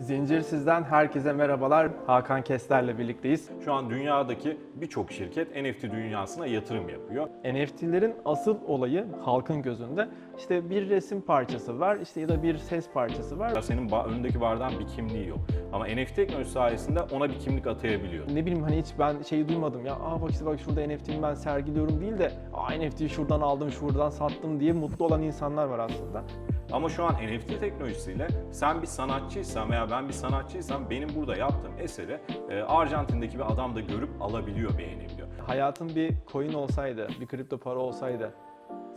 Zincirsiz'den herkese merhabalar. Hakan Kesler'le birlikteyiz. Şu an dünyadaki birçok şirket NFT dünyasına yatırım yapıyor. NFT'lerin asıl olayı halkın gözünde işte bir resim parçası var işte ya da bir ses parçası var. Senin ba- önündeki bardağın bir kimliği yok. Ama NFT teknolojisi sayesinde ona bir kimlik atayabiliyor. Ne bileyim hani hiç ben şeyi duymadım ya aa bak işte bak şurada NFT'mi ben sergiliyorum değil de aa NFT'yi şuradan aldım şuradan sattım diye mutlu olan insanlar var aslında. Ama şu an NFT teknolojisiyle sen bir sanatçıysan veya ben bir sanatçıysam benim burada yaptığım eseri e, Arjantin'deki bir adam da görüp alabiliyor, beğenebiliyor. Hayatın bir coin olsaydı, bir kripto para olsaydı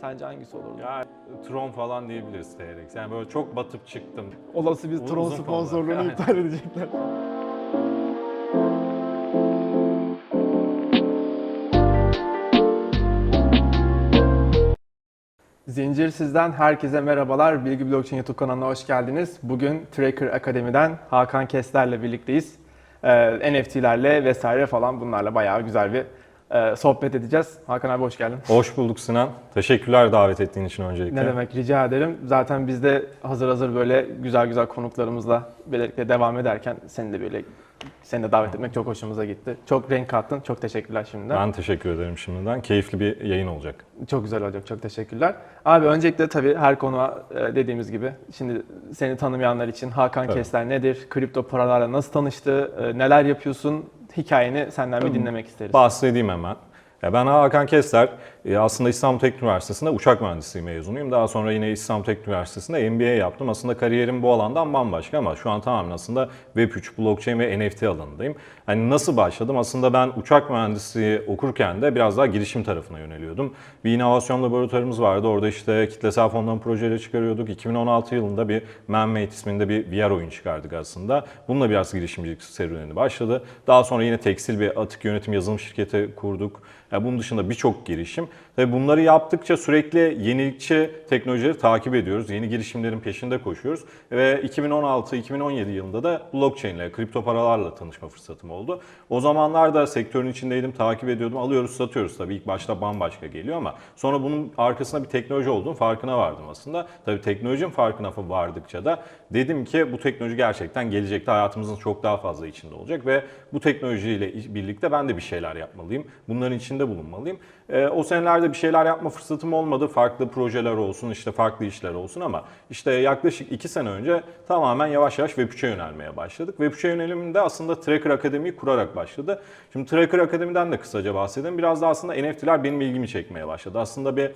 sence hangisi olurdu? Ya Tron falan diyebiliriz TRX. Yani böyle çok batıp çıktım. Olası bir Tron sponsorluğunu Yani. iptal edecekler. Zincirsiz'den herkese merhabalar. Bilgi Blockchain YouTube kanalına hoş geldiniz. Bugün Tracker Akademi'den Hakan Kesler'le birlikteyiz. Ee, NFT'lerle vesaire falan bunlarla bayağı güzel bir e, sohbet edeceğiz. Hakan abi hoş geldin. Hoş bulduk Sinan. Teşekkürler davet ettiğin için öncelikle. Ne demek rica ederim. Zaten biz de hazır hazır böyle güzel güzel konuklarımızla birlikte devam ederken seni de böyle seni de davet etmek çok hoşumuza gitti. Çok renk kattın. Çok teşekkürler şimdiden. Ben teşekkür ederim şimdiden. Keyifli bir yayın olacak. Çok güzel olacak. Çok teşekkürler. Abi öncelikle tabii her konuğa e, dediğimiz gibi şimdi seni tanımayanlar için Hakan Evet. Kesler nedir? Kripto paralarla nasıl tanıştı? e, Neler yapıyorsun? Hikayeni senden bir dinlemek isteriz. Bahsedeyim hemen. Ben Hakan Kesler, e, aslında İstanbul Teknik Üniversitesi'nde uçak mühendisliği mezunuyum. Daha sonra yine İstanbul Teknik Üniversitesi'nde MBA yaptım. Aslında kariyerim bu alandan bambaşka ama şu an tamamen aslında Web3, blockchain ve NFT alanındayım. Hani nasıl başladım? Aslında ben uçak mühendisliği okurken de biraz daha girişim tarafına yöneliyordum. Bir inovasyon laboratuvarımız vardı. Orada işte kitlesel fondan projeleri çıkarıyorduk. 2016 yılında bir ManMate isminde bir VR oyun çıkardık aslında. Bununla biraz girişimcilik serüveni başladı. Daha sonra yine tekstil bir atık yönetim yazılım şirketi kurduk. Ya bunun dışında birçok girişim. Ve bunları yaptıkça sürekli yenilikçi teknolojileri takip ediyoruz. Yeni girişimlerin peşinde koşuyoruz. Ve 2016-2017 yılında da blockchain ile, kripto paralarla tanışma fırsatım oldu. O zamanlar da sektörün içindeydim, takip ediyordum. Alıyoruz, satıyoruz tabii. İlk başta bambaşka geliyor ama sonra bunun arkasında bir teknoloji olduğunu farkına vardım aslında. Tabii teknolojinin farkına vardıkça da dedim ki bu teknoloji gerçekten gelecekte hayatımızın çok daha fazla içinde olacak ve bu teknolojiyle birlikte ben de bir şeyler yapmalıyım. Bunların içinde bulunmalıyım. Ee, o senelerde bir şeyler yapma fırsatım olmadı. Farklı projeler olsun, işte farklı işler olsun ama işte yaklaşık iki sene önce tamamen yavaş yavaş Web3'e yönelmeye başladık. Web3'e yöneliminde aslında Tracker Akademi'yi kurarak başladı. Şimdi Tracker Akademi'den de kısaca bahsedeyim. Biraz da aslında NFT'ler benim ilgimi çekmeye başladı. Aslında bir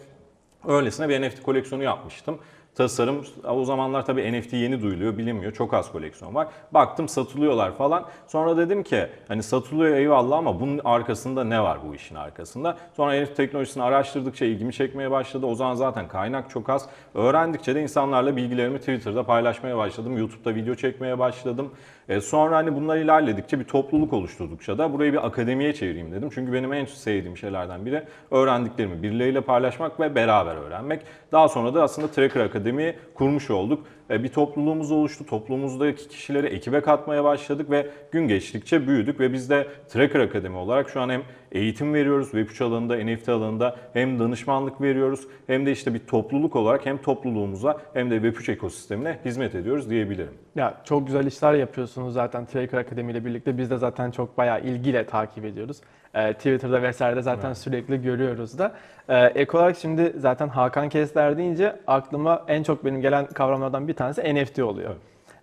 öylesine bir NFT koleksiyonu yapmıştım. Tasarım o zamanlar tabii NFT yeni duyuluyor, bilinmiyor. Çok az koleksiyon var. Baktım satılıyorlar falan. Sonra dedim ki hani satılıyor eyvallah ama bunun arkasında ne var bu işin arkasında? Sonra NFT teknolojisini araştırdıkça ilgimi çekmeye başladı. O zaman zaten kaynak çok az. Öğrendikçe de insanlarla bilgilerimi Twitter'da paylaşmaya başladım. YouTube'da video çekmeye başladım. E, sonra hani bunlar ilerledikçe bir topluluk oluşturdukça da burayı bir akademiye çevireyim dedim. Çünkü benim en sevdiğim şeylerden biri öğrendiklerimi birileriyle paylaşmak ve beraber öğrenmek. Daha sonra da aslında Tracker Akademi kurmuş olduk. E, bir topluluğumuz oluştu. Topluluğumuzdaki kişileri ekibe katmaya başladık ve gün geçtikçe büyüdük ve biz de Tracker Akademi olarak şu an hem eğitim veriyoruz Web3 alanında, NFT alanında hem danışmanlık veriyoruz hem de işte bir topluluk olarak hem topluluğumuza hem de Web3 ekosistemine hizmet ediyoruz diyebilirim. Ya çok güzel işler yapıyorsunuz zaten Tracker Akademi ile birlikte. Biz de zaten çok bayağı ilgiyle takip ediyoruz. Ee, Twitter'da vesairede zaten sürekli görüyoruz da. Ee, ek olarak şimdi zaten Hakan Kesler deyince aklıma en çok benim gelen kavramlardan bir tanesi NFT oluyor.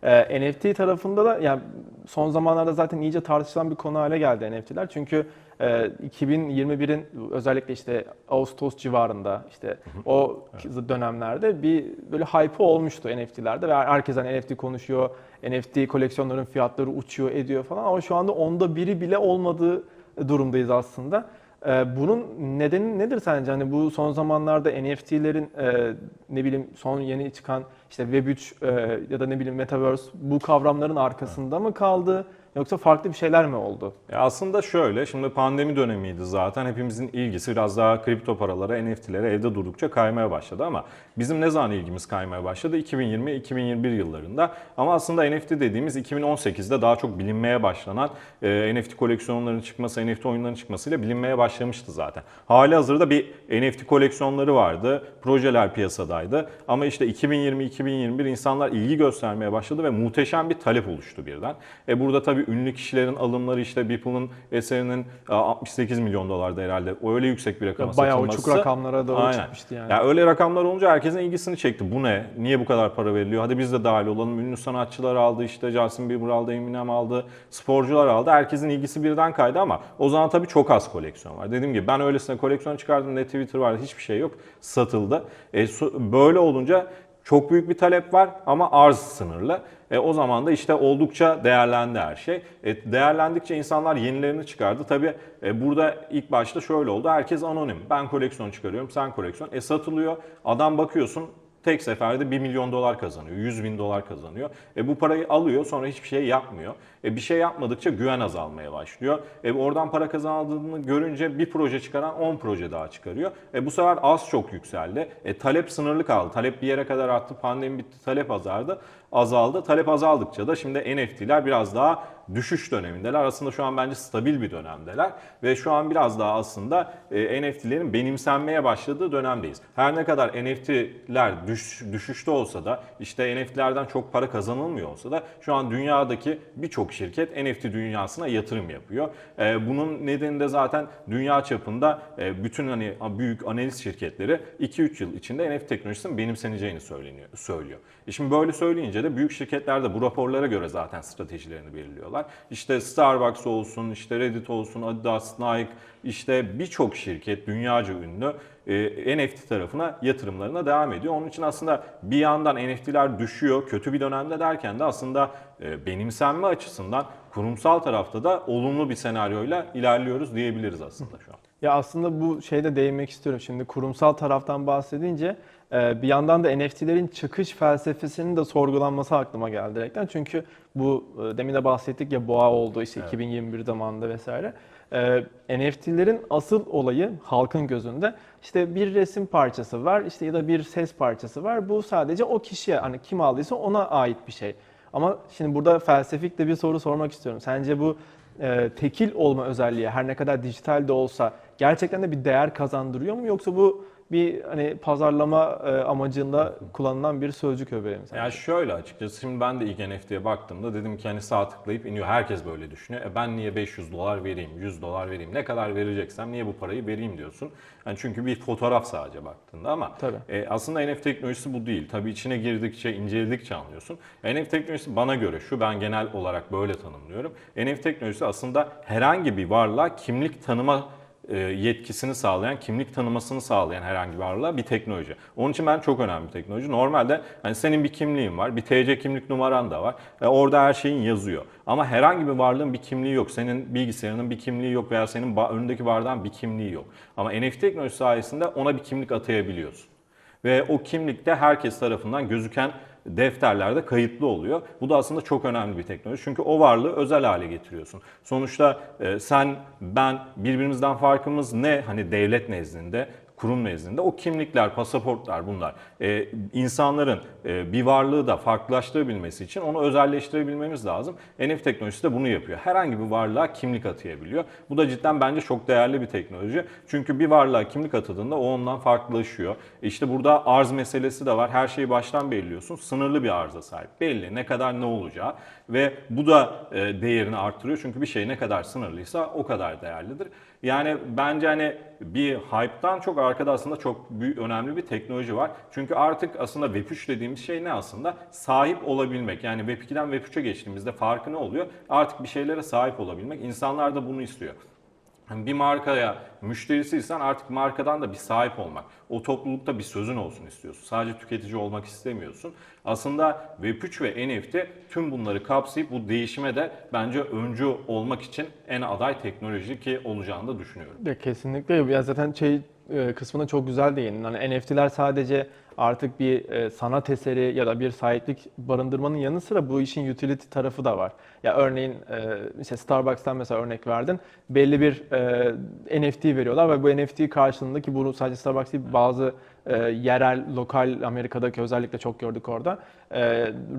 Ee, NFT tarafında da yani son zamanlarda zaten iyice tartışılan bir konu hale geldi NFT'ler. Çünkü e, 2021'in özellikle işte Ağustos civarında işte o dönemlerde bir böyle hype olmuştu NFT'lerde ve herkes hani NFT konuşuyor. NFT koleksiyonların fiyatları uçuyor ediyor falan ama şu anda onda biri bile olmadığı durumdayız aslında. Ee, Bunun nedeni nedir sence? Hani bu son zamanlarda NFT'lerin e, ne bileyim son yeni çıkan işte Web3 e, ya da ne bileyim Metaverse bu kavramların arkasında mı kaldı? Yoksa farklı bir şeyler mi oldu? E aslında şöyle, şimdi pandemi dönemiydi zaten. Hepimizin ilgisi biraz daha kripto paralara, NFT'lere evde durdukça kaymaya başladı ama bizim ne zaman ilgimiz kaymaya başladı? 2020-2021 yıllarında. Ama aslında NFT dediğimiz 2018'de daha çok bilinmeye başlanan e, NFT koleksiyonlarının çıkması, NFT oyunlarının çıkmasıyla bilinmeye başlamıştı zaten. Hali hazırda bir NFT koleksiyonları vardı, projeler piyasadaydı. Ama işte 2020-2021 insanlar ilgi göstermeye başladı ve muhteşem bir talep oluştu birden. E burada tabii ünlü kişilerin alımları işte Beeple'ın eserinin e, 68 milyon dolarda herhalde öyle yüksek bir rakama Bayağı satılması. uçuk rakamlara doğru Aynen. çıkmıştı yani. Ya öyle rakamlar olunca herkesin ilgisini çekti. Bu ne? Niye bu kadar para veriliyor? Hadi biz de dahil olalım. Ünlü sanatçılar aldı işte Justin Bieber aldı, Eminem aldı, sporcular aldı. Herkesin ilgisi birden kaydı ama o zaman tabii çok az koleksiyon var. Dediğim gibi ben öylesine koleksiyon çıkardım. Ne Twitter vardı hiçbir şey yok. Satıldı. E, böyle olunca çok büyük bir talep var ama arz sınırlı. E, o zaman da işte oldukça değerlendi her şey. E, değerlendikçe insanlar yenilerini çıkardı. Tabii e, burada ilk başta şöyle oldu. Herkes anonim. Ben koleksiyon çıkarıyorum, sen koleksiyon. E satılıyor. Adam bakıyorsun tek seferde 1 milyon dolar kazanıyor, 100 bin dolar kazanıyor. E bu parayı alıyor sonra hiçbir şey yapmıyor. E bir şey yapmadıkça güven azalmaya başlıyor. E oradan para kazandığını görünce bir proje çıkaran 10 proje daha çıkarıyor. E bu sefer az çok yükseldi. E talep sınırlı kaldı. Talep bir yere kadar arttı, pandemi bitti, talep azaldı. Azaldı. Talep azaldıkça da şimdi NFT'ler biraz daha düşüş dönemindeler. Aslında şu an bence stabil bir dönemdeler ve şu an biraz daha aslında e, NFT'lerin benimsenmeye başladığı dönemdeyiz. Her ne kadar NFT'ler düş, düşüşte olsa da işte NFT'lerden çok para kazanılmıyor olsa da şu an dünyadaki birçok şirket NFT dünyasına yatırım yapıyor. E, bunun nedeni de zaten dünya çapında e, bütün hani büyük analiz şirketleri 2-3 yıl içinde NFT teknolojisinin benimseneceğini söyleniyor, söylüyor. E şimdi böyle söyleyince de büyük şirketler de bu raporlara göre zaten stratejilerini belirliyorlar. İşte Starbucks olsun, işte Reddit olsun, Adidas, Nike, işte birçok şirket dünyaca ünlü e, NFT tarafına yatırımlarına devam ediyor. Onun için aslında bir yandan NFT'ler düşüyor, kötü bir dönemde derken de aslında e, benimsenme açısından kurumsal tarafta da olumlu bir senaryoyla ilerliyoruz diyebiliriz aslında şu an. Ya aslında bu şeyde değinmek istiyorum. Şimdi kurumsal taraftan bahsedince bir yandan da NFT'lerin çıkış felsefesinin de sorgulanması aklıma geldi direkten. Çünkü bu e, demin de bahsettik ya boğa oldu işte 2021 zamanında vesaire. E, NFT'lerin asıl olayı halkın gözünde işte bir resim parçası var işte ya da bir ses parçası var. Bu sadece o kişiye hani kim aldıysa ona ait bir şey. Ama şimdi burada felsefik de bir soru sormak istiyorum. Sence bu e, tekil olma özelliği her ne kadar dijital de olsa gerçekten de bir değer kazandırıyor mu yoksa bu bir hani pazarlama e, amacında kullanılan bir sözcük öbeği mi sence? Ya şöyle açıkçası şimdi ben de ilk NFT'ye baktığımda dedim ki hani sağ tıklayıp iniyor. Herkes böyle düşünüyor. E ben niye 500 dolar vereyim, 100 dolar vereyim, ne kadar vereceksem niye bu parayı vereyim diyorsun. Yani çünkü bir fotoğraf sadece baktığında ama Tabii. e, aslında NFT teknolojisi bu değil. Tabii içine girdikçe, inceledikçe anlıyorsun. NFT teknolojisi bana göre şu ben genel olarak böyle tanımlıyorum. NFT teknolojisi aslında herhangi bir varlığa kimlik tanıma yetkisini sağlayan, kimlik tanımasını sağlayan herhangi bir varlığa bir teknoloji. Onun için ben çok önemli bir teknoloji. Normalde hani senin bir kimliğin var, bir TC kimlik numaran da var. ve orada her şeyin yazıyor. Ama herhangi bir varlığın bir kimliği yok. Senin bilgisayarının bir kimliği yok veya senin önündeki bardağın bir kimliği yok. Ama NFT teknolojisi sayesinde ona bir kimlik atayabiliyorsun. Ve o kimlikte herkes tarafından gözüken defterlerde kayıtlı oluyor. Bu da aslında çok önemli bir teknoloji. Çünkü o varlığı özel hale getiriyorsun. Sonuçta e, sen, ben birbirimizden farkımız ne? Hani devlet nezdinde, kurum nezdinde o kimlikler, pasaportlar bunlar. E, insanların e, bir varlığı da farklılaştırabilmesi için onu özelleştirebilmemiz lazım. NFT teknolojisi de bunu yapıyor. Herhangi bir varlığa kimlik atayabiliyor. Bu da cidden bence çok değerli bir teknoloji. Çünkü bir varlığa kimlik atadığında o ondan farklılaşıyor. İşte burada arz meselesi de var. Her şeyi baştan belirliyorsun. Sınırlı bir arıza sahip. Belli ne kadar ne olacağı ve bu da e, değerini arttırıyor. Çünkü bir şey ne kadar sınırlıysa o kadar değerlidir. Yani bence hani bir hype'tan çok arkada aslında çok büyük, önemli bir teknoloji var. Çünkü artık aslında Web3 dediğimiz şey ne aslında? Sahip olabilmek. Yani Web2'den Web3'e geçtiğimizde farkı ne oluyor? Artık bir şeylere sahip olabilmek. İnsanlar da bunu istiyor. Hani bir markaya müşterisiysen artık markadan da bir sahip olmak. O toplulukta bir sözün olsun istiyorsun. Sadece tüketici olmak istemiyorsun. Aslında Web3 ve NFT tüm bunları kapsayıp bu değişime de bence öncü olmak için en aday teknoloji ki olacağını da düşünüyorum. Ya kesinlikle. Ya zaten şey e, kısmına çok güzel değindin. Hani NFT'ler sadece artık bir e, sanat eseri ya da bir sahiplik barındırmanın yanı sıra bu işin utility tarafı da var. Ya örneğin e, işte Starbucks'tan mesela örnek verdin. Belli bir e, NFT veriyorlar ve bu NFT karşılığında ki bunu sadece Starbucks değil bazı e, yerel, lokal Amerika'daki özellikle çok gördük orada. E,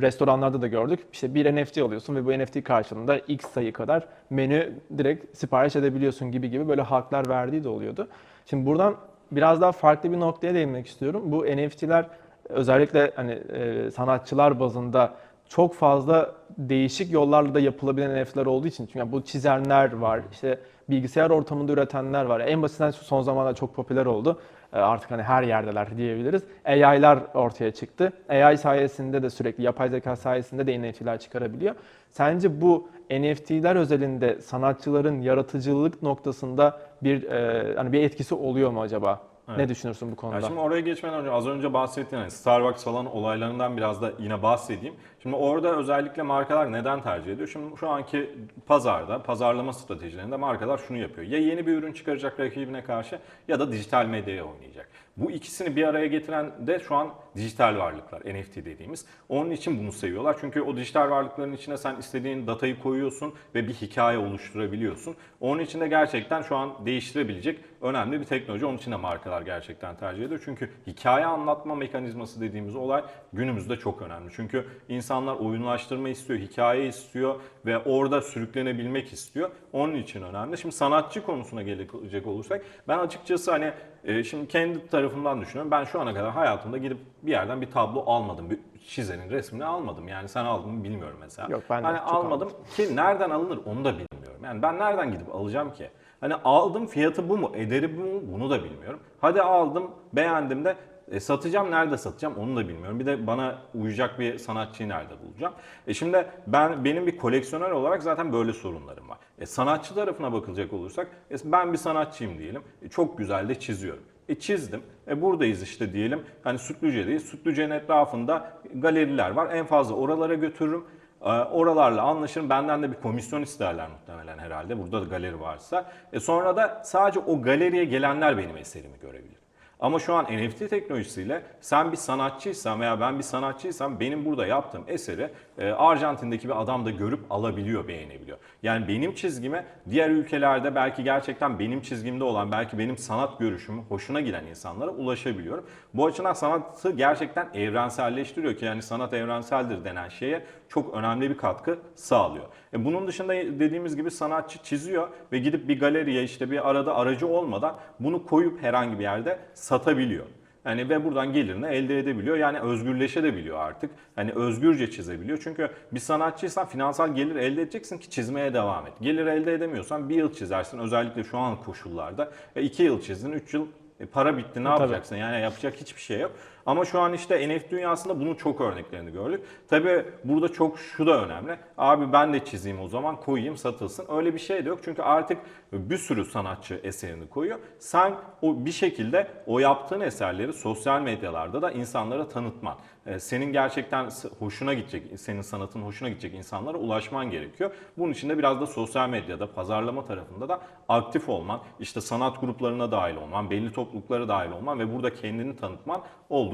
restoranlarda da gördük. İşte bir NFT alıyorsun ve bu NFT karşılığında X sayı kadar menü direkt sipariş edebiliyorsun gibi gibi böyle haklar verdiği de oluyordu. Şimdi buradan biraz daha farklı bir noktaya değinmek istiyorum. Bu NFT'ler özellikle hani e, sanatçılar bazında çok fazla değişik yollarla da yapılabilen NFT'ler olduğu için çünkü bu çizenler var, işte bilgisayar ortamında üretenler var. En basitinden son zamanlarda çok popüler oldu. E, Artık hani her yerdeler diyebiliriz. AI'lar ortaya çıktı. AI sayesinde de sürekli yapay zeka sayesinde de NFT'ler çıkarabiliyor. Sence bu NFT'ler özelinde sanatçıların yaratıcılık noktasında bir e, hani bir etkisi oluyor mu acaba? Ne Evet. düşünürsün bu Ya konuda? şimdi oraya geçmeden önce az önce bahsettiğin hani Starbucks falan olaylarından biraz da yine bahsedeyim. Şimdi orada özellikle markalar neden tercih ediyor? Şimdi şu anki pazarda, pazarlama stratejilerinde markalar şunu yapıyor. Ya yeni bir ürün çıkaracak rakibine karşı ya da dijital medyaya oynayacak. Bu ikisini bir araya getiren de şu an dijital varlıklar, NFT dediğimiz. Onun için bunu seviyorlar. Çünkü o dijital varlıkların içine sen istediğin datayı koyuyorsun ve bir hikaye oluşturabiliyorsun. Onun için de gerçekten şu an değiştirebilecek önemli bir teknoloji. Onun için de markalar gerçekten tercih ediyor. Çünkü hikaye anlatma mekanizması dediğimiz olay günümüzde çok önemli. Çünkü insanlar oyunlaştırma istiyor, hikaye istiyor ve orada sürüklenebilmek istiyor. Onun için önemli. Şimdi sanatçı konusuna gelecek olursak ben açıkçası hani e, şimdi kendi tarafımdan düşünüyorum. Ben şu ana kadar hayatımda gidip bir yerden bir tablo almadım. Bir çizenin resmini almadım. Yani sen aldın mı bilmiyorum mesela. Yok, ben de hani almadım ki nereden alınır onu da bilmiyorum. Yani ben nereden gidip alacağım ki? Hani aldım fiyatı bu mu, ederi bu mu bunu da bilmiyorum. Hadi aldım beğendim de e, satacağım nerede satacağım onu da bilmiyorum. Bir de bana uyacak bir sanatçıyı nerede bulacağım? E şimdi ben benim bir koleksiyoner olarak zaten böyle sorunlarım var. E, sanatçı tarafına bakılacak olursak e, ben bir sanatçıyım diyelim. E, çok güzel de çiziyorum. E çizdim. E buradayız işte diyelim. Hani Sütlüce'deyiz. Sütlüce'nin etrafında galeriler var. En fazla oralara götürürüm. E, Oralarla anlaşırım. Benden de bir komisyon isterler muhtemelen herhalde. Burada da galeri varsa. E sonra da sadece o galeriye gelenler benim eserimi görebilir. Ama şu an NFT teknolojisiyle sen bir sanatçıysan veya ben bir sanatçıysam benim burada yaptığım eseri e, Arjantin'deki bir adam da görüp alabiliyor, beğenebiliyor. Yani benim çizgime diğer ülkelerde belki gerçekten benim çizgimde olan, belki benim sanat görüşüm hoşuna giden insanlara ulaşabiliyorum. Bu açıdan sanatı gerçekten evrenselleştiriyor ki yani sanat evrenseldir denen şeye çok önemli bir katkı sağlıyor. E bunun dışında dediğimiz gibi sanatçı çiziyor ve gidip bir galeriye işte bir arada aracı olmadan bunu koyup herhangi bir yerde satabiliyor. Yani ve buradan gelirini elde edebiliyor. Yani özgürleşebiliyor artık. Hani özgürce çizebiliyor. Çünkü bir sanatçıysan finansal gelir elde edeceksin ki çizmeye devam et. Gelir elde edemiyorsan bir yıl çizersin. Özellikle şu an koşullarda. E iki yıl çizdin, üç yıl e, para bitti ne Tabii. yapacaksın? Yani yapacak hiçbir şey yok. Ama şu an işte NFT dünyasında bunun çok örneklerini gördük. Tabii burada çok şu da önemli. Abi ben de çizeyim o zaman koyayım satılsın. Öyle bir şey de yok. Çünkü artık bir sürü sanatçı eserini koyuyor. Sen o bir şekilde o yaptığın eserleri sosyal medyalarda da insanlara tanıtman. e, Senin gerçekten hoşuna gidecek, senin sanatın hoşuna gidecek insanlara ulaşman gerekiyor. Bunun için de biraz da sosyal medyada, pazarlama tarafında da aktif olman, işte sanat gruplarına dahil olman, belli topluluklara dahil olman ve burada kendini tanıtman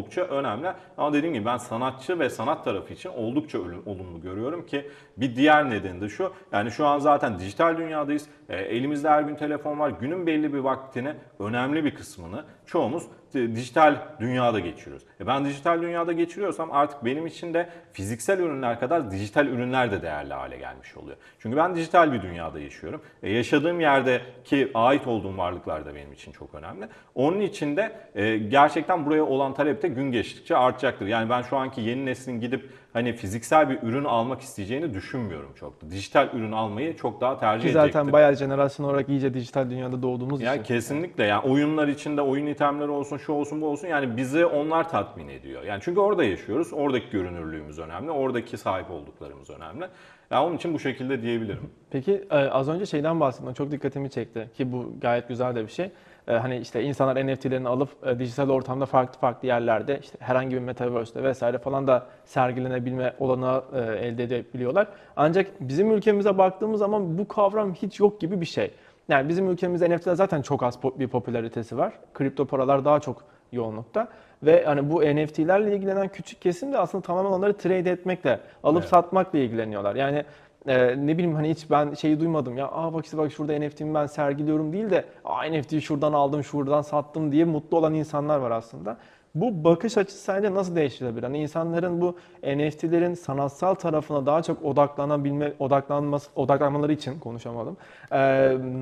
oldukça önemli. Ama dediğim gibi ben sanatçı ve sanat tarafı için oldukça olumlu görüyorum ki bir diğer nedeni de şu. Yani şu an zaten dijital dünyadayız. E, elimizde her gün telefon var. Günün belli bir vaktini, önemli bir kısmını çoğumuz dijital dünyada geçiriyoruz. E ben dijital dünyada geçiriyorsam artık benim için de fiziksel ürünler kadar dijital ürünler de değerli hale gelmiş oluyor. Çünkü ben dijital bir dünyada yaşıyorum. E yaşadığım yerdeki ait olduğum varlıklar da benim için çok önemli. Onun için de e, gerçekten buraya olan talep de gün geçtikçe artacaktır. Yani ben şu anki yeni neslin gidip hani fiziksel bir ürün almak isteyeceğini düşünmüyorum çok da. Dijital ürün almayı çok daha tercih Ki edecektir. zaten bayağı jenerasyon olarak iyice dijital dünyada doğduğumuz Ya için. kesinlikle yani oyunlar içinde oyun itemleri olsun, şu olsun, bu olsun yani bizi onlar tatmin ediyor. Yani çünkü orada yaşıyoruz. Oradaki görünürlüğümüz önemli. Oradaki sahip olduklarımız önemli. Ya onun için bu şekilde diyebilirim. Peki e, az önce şeyden bahsettin, çok dikkatimi çekti ki bu gayet güzel de bir şey. E, hani işte insanlar NFT'lerini alıp e, dijital ortamda farklı farklı yerlerde işte herhangi bir metaverse'de vesaire falan da sergilenebilme olanağı e, elde edebiliyorlar. Ancak bizim ülkemize baktığımız zaman bu kavram hiç yok gibi bir şey. Yani bizim ülkemizde NFT'ler zaten çok az bir popülaritesi var. Kripto paralar daha çok yoğunlukta. Ve hani bu NFT'lerle ilgilenen küçük kesim de aslında tamamen onları trade etmekle, alıp Evet. satmakla ilgileniyorlar. Yani e, ne bileyim hani hiç ben şeyi duymadım ya aa bak işte bak şurada NFT'mi ben sergiliyorum değil de aa NFT'yi şuradan aldım şuradan sattım diye mutlu olan insanlar var aslında. Bu bakış açısı sence nasıl değiştirebilir? Hani insanların bu NFT'lerin sanatsal tarafına daha çok odaklanabilme, odaklanması, odaklanmaları için konuşamadım. E,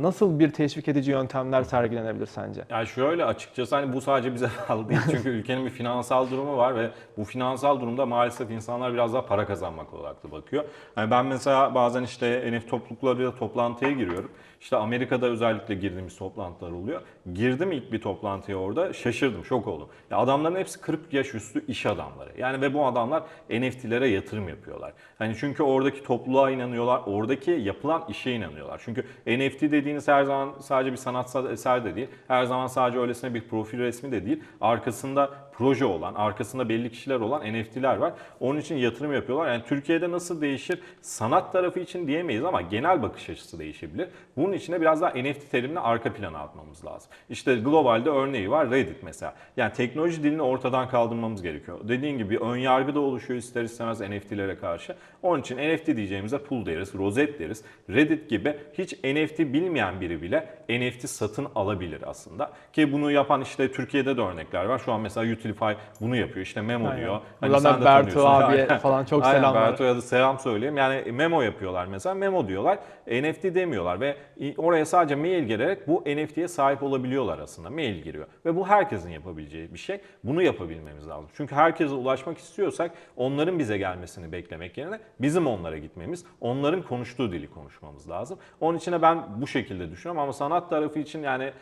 nasıl bir teşvik edici yöntemler sergilenebilir sence? Yani şöyle açıkçası hani bu sadece bize bağlı değil. Çünkü ülkenin bir finansal durumu var ve bu finansal durumda maalesef insanlar biraz daha para kazanmak odaklı bakıyor. Yani ben mesela bazen işte NFT topluluklarıyla toplantıya giriyorum. İşte Amerika'da özellikle girdiğimiz toplantılar oluyor. Girdim ilk bir toplantıya orada şaşırdım, şok oldum. Ya adamların hepsi 40 yaş üstü iş adamları. Yani ve bu adamlar NFT'lere yatırım yapıyorlar. Hani çünkü oradaki topluluğa inanıyorlar, oradaki yapılan işe inanıyorlar. Çünkü NFT dediğiniz her zaman sadece bir sanatsal eser de değil, her zaman sadece öylesine bir profil resmi de değil. Arkasında proje olan, arkasında belli kişiler olan NFT'ler var. Onun için yatırım yapıyorlar. Yani Türkiye'de nasıl değişir? Sanat tarafı için diyemeyiz ama genel bakış açısı değişebilir. Bunun için de biraz daha NFT terimini arka plana atmamız lazım. İşte globalde örneği var Reddit mesela. Yani teknoloji dilini ortadan kaldırmamız gerekiyor. Dediğin gibi ön yargı da oluşuyor ister istemez NFT'lere karşı. Onun için NFT diyeceğimize pool deriz, rozet deriz. Reddit gibi hiç NFT bilmeyen biri bile NFT satın alabilir aslında. Ki bunu yapan işte Türkiye'de de örnekler var. Şu an mesela Utilify bunu yapıyor. İşte Memo Aynen. diyor. Buradan sen de abiye Aynen. falan çok Aynen, selamlar. Bertu'ya da selam söyleyeyim. Yani memo yapıyorlar mesela. Memo diyorlar. NFT demiyorlar ve oraya sadece mail girerek bu NFT'ye sahip olabiliyorlar aslında. Mail giriyor. Ve bu herkesin yapabileceği bir şey. Bunu yapabilmemiz lazım. Çünkü herkese ulaşmak istiyorsak onların bize gelmesini beklemek yerine bizim onlara gitmemiz, onların konuştuğu dili konuşmamız lazım. Onun için ben bu şekilde düşünüyorum ama sanat tarafı için yani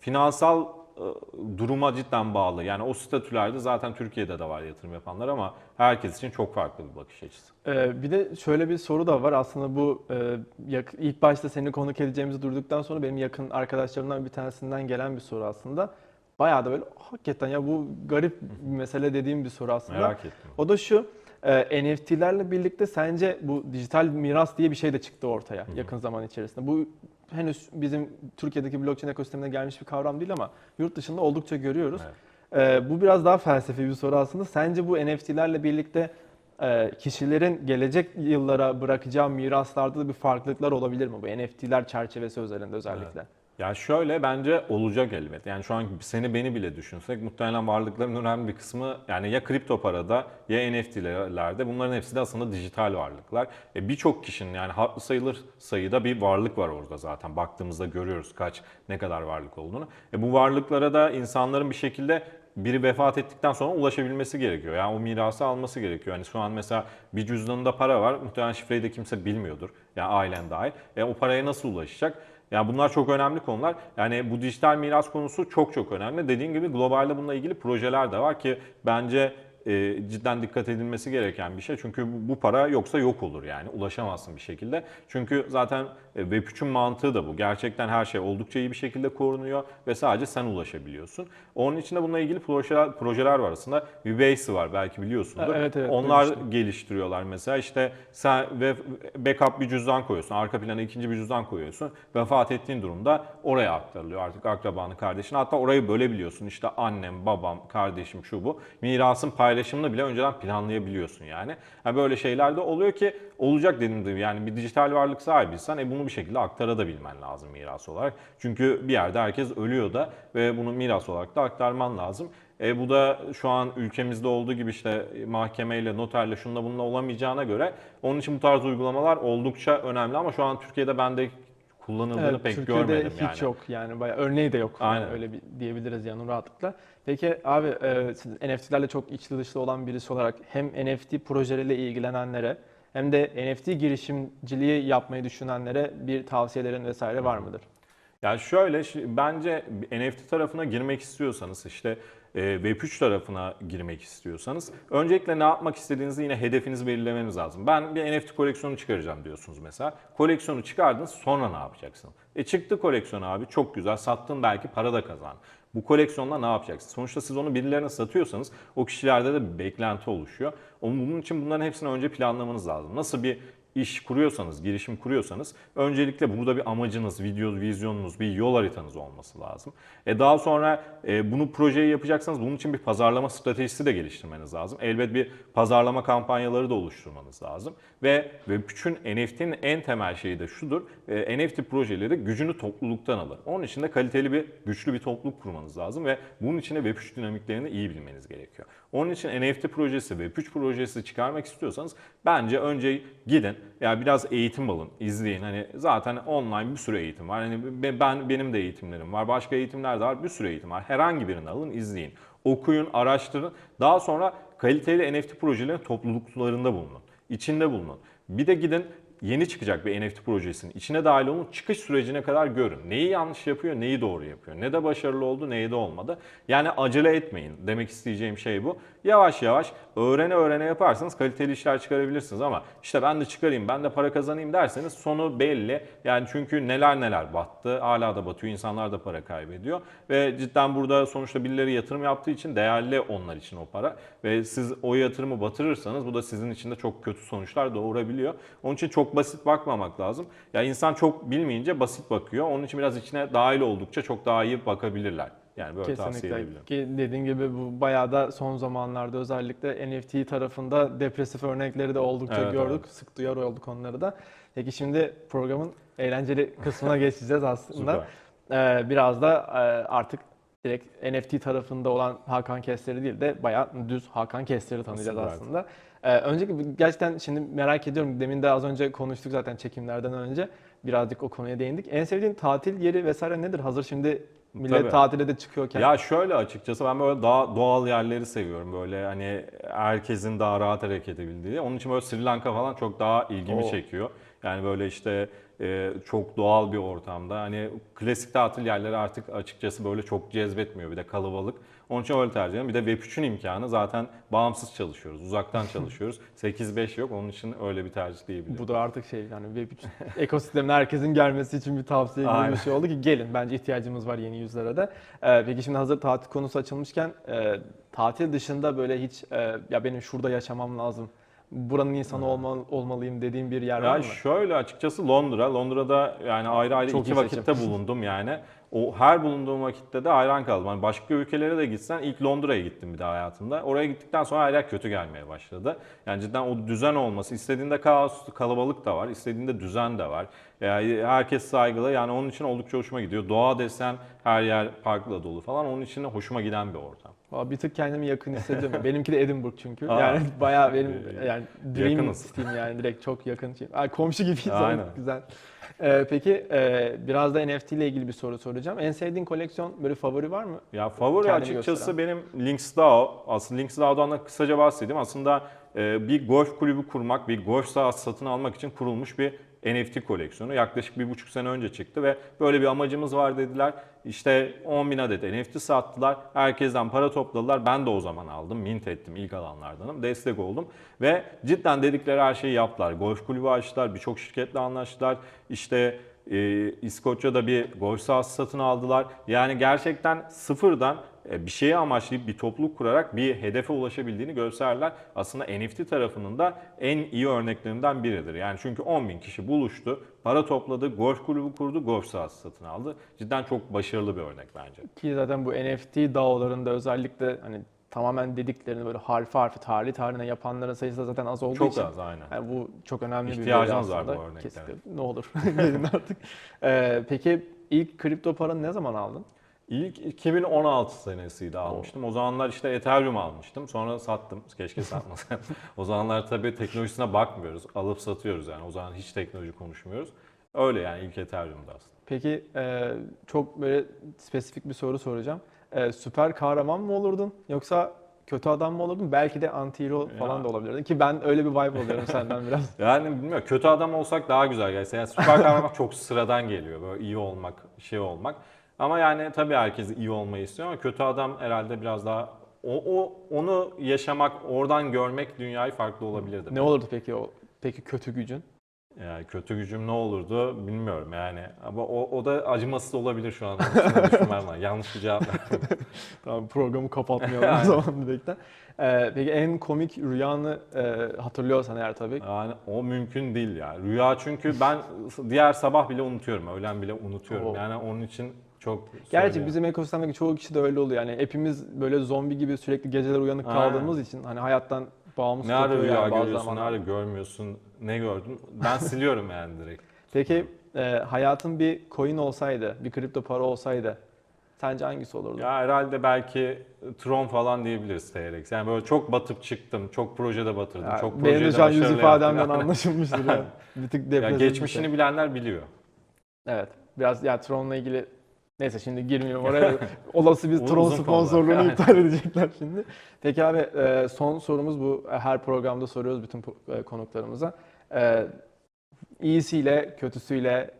finansal duruma cidden bağlı. Yani o statülerde zaten Türkiye'de de var yatırım yapanlar ama herkes için çok farklı bir bakış açısı. Ee, bir de şöyle bir soru da var. Aslında bu e, ilk başta seni konuk edeceğimizi durduktan sonra benim yakın arkadaşlarımdan bir tanesinden gelen bir soru aslında. Bayağı da böyle hakikaten ya bu garip bir mesele dediğim bir soru aslında. Merak ettim. O da şu. e, NFT'lerle birlikte sence bu dijital miras diye bir şey de çıktı ortaya yakın zaman içerisinde. Bu henüz bizim Türkiye'deki blockchain ekosistemine gelmiş bir kavram değil ama yurt dışında oldukça görüyoruz. E, bu biraz daha felsefi bir soru aslında. Sence bu NFT'lerle birlikte e, kişilerin gelecek yıllara bırakacağı miraslarda da bir farklılıklar olabilir mi bu NFT'ler çerçevesi üzerinde özellikle? Ya şöyle bence olacak elbet. Yani şu an seni beni bile düşünsek muhtemelen varlıkların önemli bir kısmı yani ya kripto parada ya NFT'lerde bunların hepsi de aslında dijital varlıklar. E, Birçok kişinin yani haklı sayılır sayıda bir varlık var orada zaten. Baktığımızda görüyoruz kaç ne kadar varlık olduğunu. E, bu varlıklara da insanların bir şekilde biri vefat ettikten sonra ulaşabilmesi gerekiyor. Yani o mirası alması gerekiyor. Yani şu an mesela bir cüzdanında para var. Muhtemelen şifreyi de kimse bilmiyordur. Yani ailen dahil. E, o paraya nasıl ulaşacak? Yani bunlar çok önemli konular. Yani bu dijital miras konusu çok çok önemli. Dediğim gibi globalde bununla ilgili projeler de var ki bence e, cidden dikkat edilmesi gereken bir şey. Çünkü bu, bu para yoksa yok olur yani. Ulaşamazsın bir şekilde. Çünkü zaten e, Web3'ün mantığı da bu. Gerçekten her şey oldukça iyi bir şekilde korunuyor ve sadece sen ulaşabiliyorsun. Onun için de bununla ilgili projeler, projeler var aslında. Vibase var belki biliyorsundur. Evet, evet, Onlar duymuştum. geliştiriyorlar mesela. İşte sen ve backup bir cüzdan koyuyorsun. Arka plana ikinci bir cüzdan koyuyorsun. Vefat ettiğin durumda oraya aktarılıyor artık akrabanı, kardeşin. Hatta orayı bölebiliyorsun. İşte annem, babam, kardeşim şu bu. Mirasın paylaşımını bile önceden planlayabiliyorsun yani. yani böyle şeyler de oluyor ki olacak dediğim gibi yani bir dijital varlık sahibiysen e bunu bir şekilde aktaradabilmen lazım miras olarak. Çünkü bir yerde herkes ölüyor da ve bunu miras olarak da aktarman lazım. E, bu da şu an ülkemizde olduğu gibi işte mahkemeyle, noterle, şunla bununla olamayacağına göre onun için bu tarz uygulamalar oldukça önemli ama şu an Türkiye'de ben de kullanıldığını Evet, pek Türkiye'de görmedim hiç yani. yok yani bayağı örneği de yok. Yani Aynen. öyle bir diyebiliriz yani rahatlıkla. Peki abi e, siz NFT'lerle çok içli dışlı olan birisi olarak hem NFT projeleriyle ilgilenenlere hem de NFT girişimciliği yapmayı düşünenlere bir tavsiyelerin vesaire var mıdır? Ya şöyle bence NFT tarafına girmek istiyorsanız işte Web3 tarafına girmek istiyorsanız öncelikle ne yapmak istediğinizi yine hedefinizi belirlemeniz lazım. Ben bir NFT koleksiyonu çıkaracağım diyorsunuz mesela. Koleksiyonu çıkardınız sonra ne yapacaksın? E çıktı koleksiyon abi çok güzel sattın belki para da kazan. Bu koleksiyonla ne yapacaksın? Sonuçta siz onu birilerine satıyorsanız o kişilerde de bir beklenti oluşuyor. Onun için bunların hepsini önce planlamanız lazım. Nasıl bir iş kuruyorsanız, girişim kuruyorsanız öncelikle burada bir amacınız, video vizyonunuz, bir yol haritanız olması lazım. E daha sonra e, bunu projeyi yapacaksanız bunun için bir pazarlama stratejisi de geliştirmeniz lazım. Elbet bir pazarlama kampanyaları da oluşturmanız lazım. Ve Web3'ün NFT'nin en temel şeyi de şudur. E, NFT projeleri gücünü topluluktan alır. Onun için de kaliteli bir, güçlü bir topluluk kurmanız lazım ve bunun için de Web3 dinamiklerini iyi bilmeniz gerekiyor. Onun için NFT projesi, Web3 projesi çıkarmak istiyorsanız bence önce gidin, yani biraz eğitim alın, izleyin. Hani zaten online bir sürü eğitim var. Hani be- ben benim de eğitimlerim var, başka eğitimler de var, bir sürü eğitim var. Herhangi birini alın, izleyin. Okuyun, araştırın. Daha sonra kaliteli NFT projelerin topluluklarında bulunun. içinde bulunun. Bir de gidin yeni çıkacak bir NFT projesinin içine dahil olun, çıkış sürecine kadar görün. Neyi yanlış yapıyor, neyi doğru yapıyor. Ne de başarılı oldu, neyi de olmadı. Yani acele etmeyin. Demek isteyeceğim şey bu. Yavaş yavaş öğrene öğrene yaparsanız kaliteli işler çıkarabilirsiniz ama işte ben de çıkarayım, ben de para kazanayım derseniz sonu belli. Yani çünkü neler neler battı, hala da batıyor, insanlar da para kaybediyor. Ve cidden burada sonuçta birileri yatırım yaptığı için değerli onlar için o para. Ve siz o yatırımı batırırsanız bu da sizin için de çok kötü sonuçlar doğurabiliyor. Onun için çok basit bakmamak lazım. Ya insan çok bilmeyince basit bakıyor. Onun için biraz içine dahil oldukça çok daha iyi bakabilirler. Yani böyle tavsiye Kesinlikle. edebilirim. Ki dediğin gibi bu bayağı da son zamanlarda özellikle NFT tarafında depresif örnekleri de oldukça Evet, gördük. evet. Sık duyar olduk onları da. Peki şimdi programın eğlenceli kısmına geçeceğiz aslında. Ee, biraz da e, artık direkt NFT tarafında olan Hakan Kesler'i değil de bayağı düz Hakan Kesler'i tanıyacağız Süper. aslında. Ee, önceki gerçekten şimdi merak ediyorum. Demin de az önce konuştuk zaten çekimlerden önce. Birazcık o konuya değindik. En sevdiğin tatil yeri vesaire nedir? Hazır şimdi millet Tabii. tatile de çıkıyorken. Ya şöyle açıkçası ben böyle daha doğal yerleri seviyorum. Böyle hani herkesin daha rahat hareket edebildiği. Onun için böyle Sri Lanka falan çok daha ilgimi Oo. çekiyor. Yani böyle işte e, çok doğal bir ortamda. Hani klasik tatil yerleri artık açıkçası böyle çok cezbetmiyor. Bir de kalabalık. Onun için öyle tercih ediyorum. Bir de Web3'ün imkanı zaten bağımsız çalışıyoruz. Uzaktan çalışıyoruz. 8-5 yok. Onun için öyle bir tercih diyebilirim. Bu da artık şey yani Web3 ekosistemine herkesin gelmesi için bir tavsiye gibi bir şey oldu ki gelin bence ihtiyacımız var yeni yüzlere de. Ee, peki şimdi hazır tatil konusu açılmışken e, tatil dışında böyle hiç e, ya benim şurada yaşamam lazım. Buranın insanı olma, olmalıyım dediğim bir yer var Ya mı? şöyle açıkçası Londra. Londra'da yani ayrı ayrı Çok iki seçim. vakitte bulundum yani. O her bulunduğum vakitte de hayran kaldım. Hani başka ülkelere de gitsen ilk Londra'ya gittim bir daha hayatımda. Oraya gittikten sonra yer kötü gelmeye başladı. Yani cidden o düzen olması, istediğinde kaos, kalabalık da var, istediğinde düzen de var. Yani herkes saygılı. Yani onun için oldukça hoşuma gidiyor. Doğa desen her yer parkla dolu falan. Onun için de hoşuma giden bir ortam. Valla Bir tık kendimi yakın hissediyorum. Benimki de Edinburgh çünkü. Aa. Yani bayağı benim yani dream Yakınız. yani direkt çok yakın. Şey. Ay, komşu gibiyiz. Aynen. Güzel. Ee, peki e, biraz da NFT ile ilgili bir soru soracağım. En sevdiğin koleksiyon böyle favori var mı? Ya favori Kendini açıkçası benim Linksdao. Aslında Linksdao'dan da kısaca bahsedeyim. Aslında e, bir golf kulübü kurmak, bir golf sahası satın almak için kurulmuş bir NFT koleksiyonu. Yaklaşık bir buçuk sene önce çıktı ve böyle bir amacımız var dediler. İşte 10 bin adet NFT sattılar. Herkesten para topladılar. Ben de o zaman aldım. Mint ettim. ilk alanlardanım. Destek oldum. Ve cidden dedikleri her şeyi yaptılar. Golf kulübü açtılar. Birçok şirketle anlaştılar. İşte e, İskoçya'da bir golf sahası satın aldılar. Yani gerçekten sıfırdan bir şeye amaçlayıp bir topluluk kurarak bir hedefe ulaşabildiğini gösterdiler. Aslında NFT tarafının da en iyi örneklerinden biridir. Yani çünkü 10 bin kişi buluştu, para topladı, golf kulübü kurdu, golf sahası satın aldı. Cidden çok başarılı bir örnek bence. Ki zaten bu NFT DAO'larında özellikle hani tamamen dediklerini böyle harfi harfi tarih tarihine yapanların sayısı da zaten az olduğu Çok için. az aynen. Yani bu çok önemli bir İhtiyacımız veri var bu aslında. örneklere. Kesinlikle. Ne olur dedin artık. Ee, peki ilk kripto paranı ne zaman aldın? İlk 2016 senesiydi almıştım. O zamanlar işte Ethereum almıştım. Sonra sattım. Keşke satmasaydım. o zamanlar tabii teknolojisine bakmıyoruz. Alıp satıyoruz yani. O zaman hiç teknoloji konuşmuyoruz. Öyle yani ilk Ethereum'da aslında. Peki e, çok böyle spesifik bir soru soracağım. E, süper kahraman mı olurdun yoksa kötü adam mı olurdun? Belki de anti-hero falan da olabilirdin. Ki ben öyle bir vibe alıyorum senden biraz. Yani bilmiyorum kötü adam olsak daha güzel gelse. Yani süper kahraman çok sıradan geliyor. Böyle iyi olmak, şey olmak. Ama yani tabii herkes iyi olmayı istiyor ama kötü adam herhalde biraz daha o, o onu yaşamak, oradan görmek dünyayı farklı olabilirdi. ne olurdu peki o peki kötü gücün? Yani kötü gücüm ne olurdu bilmiyorum yani. Ama o, o da acımasız olabilir şu an. Düşünmem lazım. Yanlış bir cevap verdim. Tamam programı kapatmayalım o zaman direkten. Ee, peki en komik rüyanı e, hatırlıyorsan eğer tabii. Yani o mümkün değil ya. Rüya çünkü ben diğer sabah bile unutuyorum. Öğlen bile unutuyorum. Oo. Yani onun için çok Gerçi bizim ekosistemdeki çoğu kişi de öyle oluyor. Yani hepimiz böyle zombi gibi sürekli geceler uyanık Aynen. kaldığımız için hani hayattan bağımsız ne ara rüya yani bazı görüyorsun, ne zamanlar. ara görmüyorsun, ne gördün? Ben siliyorum yani direkt. Peki e, hayatın bir coin olsaydı, bir kripto para olsaydı sence hangisi olurdu? Ya herhalde belki Tron falan diyebiliriz TRX. Yani böyle çok batıp çıktım, çok projede batırdım, Yani çok benim projede de şu an yüz başarılı ifademden yaptım. anlaşılmıştır yani. Bir tık Ya depresif bir geçmişini şey. bilenler biliyor. Evet. Biraz ya Tron'la ilgili neyse şimdi girmiyorum oraya. Olası bir konular. sponsorluğunu Yani. iptal edecekler şimdi. Peki abi e, son sorumuz bu. Her programda soruyoruz bütün e, konuklarımıza. E, İyisiyle, kötüsüyle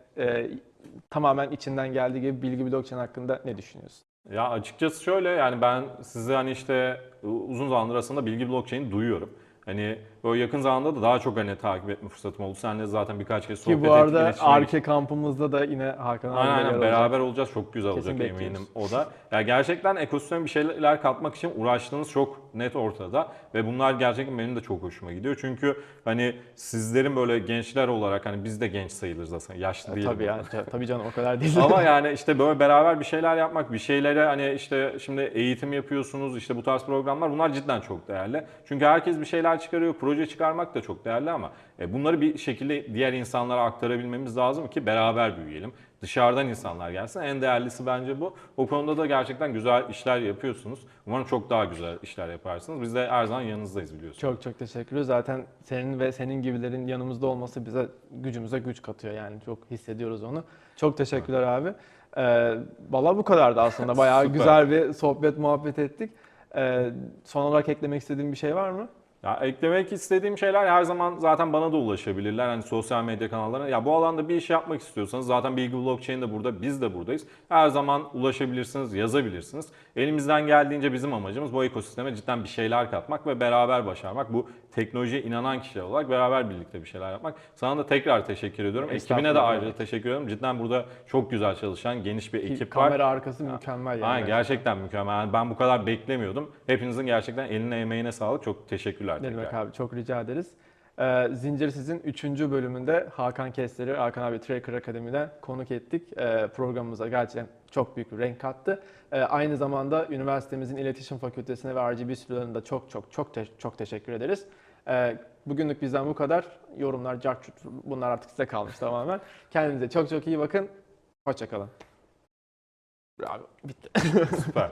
tamamen içinden geldiği gibi bilgi blockchain hakkında ne düşünüyorsun? Ya açıkçası şöyle yani ben sizi hani işte uzun zamandır aslında bilgi blockchain'i duyuyorum. Hani böyle yakın zamanda da daha çok hani takip etme fırsatım oldu. Seninle zaten birkaç kez sohbet Ki bu ettik, arada iletişime Arke kampımızda da yine Hakan abi Aynen aynen beraber olacağız. Çok güzel Kesin olacak bekliyoruz. eminim o da. Ya gerçekten ekosisteme bir şeyler katmak için uğraştığınız çok net ortada ve bunlar gerçekten benim de çok hoşuma gidiyor. Çünkü hani sizlerin böyle gençler olarak hani biz de genç sayılırız aslında. Yaşlı E, değilim. Tabii yani tabii canım o kadar değil. Ama yani işte böyle beraber bir şeyler yapmak, bir şeylere hani işte şimdi eğitim yapıyorsunuz, işte bu tarz programlar bunlar cidden çok değerli. Çünkü herkes bir şeyler çıkarıyor, proje çıkarmak da çok değerli ama e, bunları bir şekilde diğer insanlara aktarabilmemiz lazım ki beraber büyüyelim. Dışarıdan insanlar gelsin. En değerlisi bence bu. O konuda da gerçekten güzel işler yapıyorsunuz. Umarım çok daha güzel işler yaparsınız. Biz de her zaman yanınızdayız biliyorsunuz. Çok çok teşekkür ederiz. Zaten senin ve senin gibilerin yanımızda olması bize gücümüze güç katıyor yani çok hissediyoruz onu. Çok teşekkürler abi. Ee, Valla bu kadardı aslında. Bayağı güzel bir sohbet muhabbet ettik. Ee, son olarak eklemek istediğin bir şey var mı? Ya eklemek istediğim şeyler her zaman zaten bana da ulaşabilirler. Hani sosyal medya kanallarına. Ya bu alanda bir iş yapmak istiyorsanız zaten Bilgi Blockchain de burada, biz de buradayız. Her zaman ulaşabilirsiniz, yazabilirsiniz. Elimizden geldiğince bizim amacımız bu ekosisteme cidden bir şeyler katmak ve beraber başarmak. Bu teknolojiye inanan kişiler olarak beraber birlikte bir şeyler yapmak. Sana da tekrar teşekkür ediyorum. Ekibine de ayrıca teşekkür ediyorum. Cidden burada çok güzel çalışan geniş bir Ki ekip var. Kamera arkası mükemmel yani. Aynen gerçekten mükemmel. Yani ben bu kadar beklemiyordum. Hepinizin gerçekten eline emeğine sağlık. Çok teşekkürler. Ne demek abi çok rica ederiz. Ee, Zincir Sizin 3. bölümünde Hakan Kesleri, Hakan abi Tracker Akademi'den konuk ettik. Ee, programımıza gerçekten çok büyük bir renk kattı. Ee, aynı zamanda üniversitemizin iletişim fakültesine ve RGB stüdyolarına da çok çok çok te- çok teşekkür ederiz. Ee, bugünlük bizden bu kadar. Yorumlar, cart curt, bunlar artık size kalmış tamamen. Kendinize çok çok iyi bakın. Hoşçakalın. Bravo. Bitti. Süper.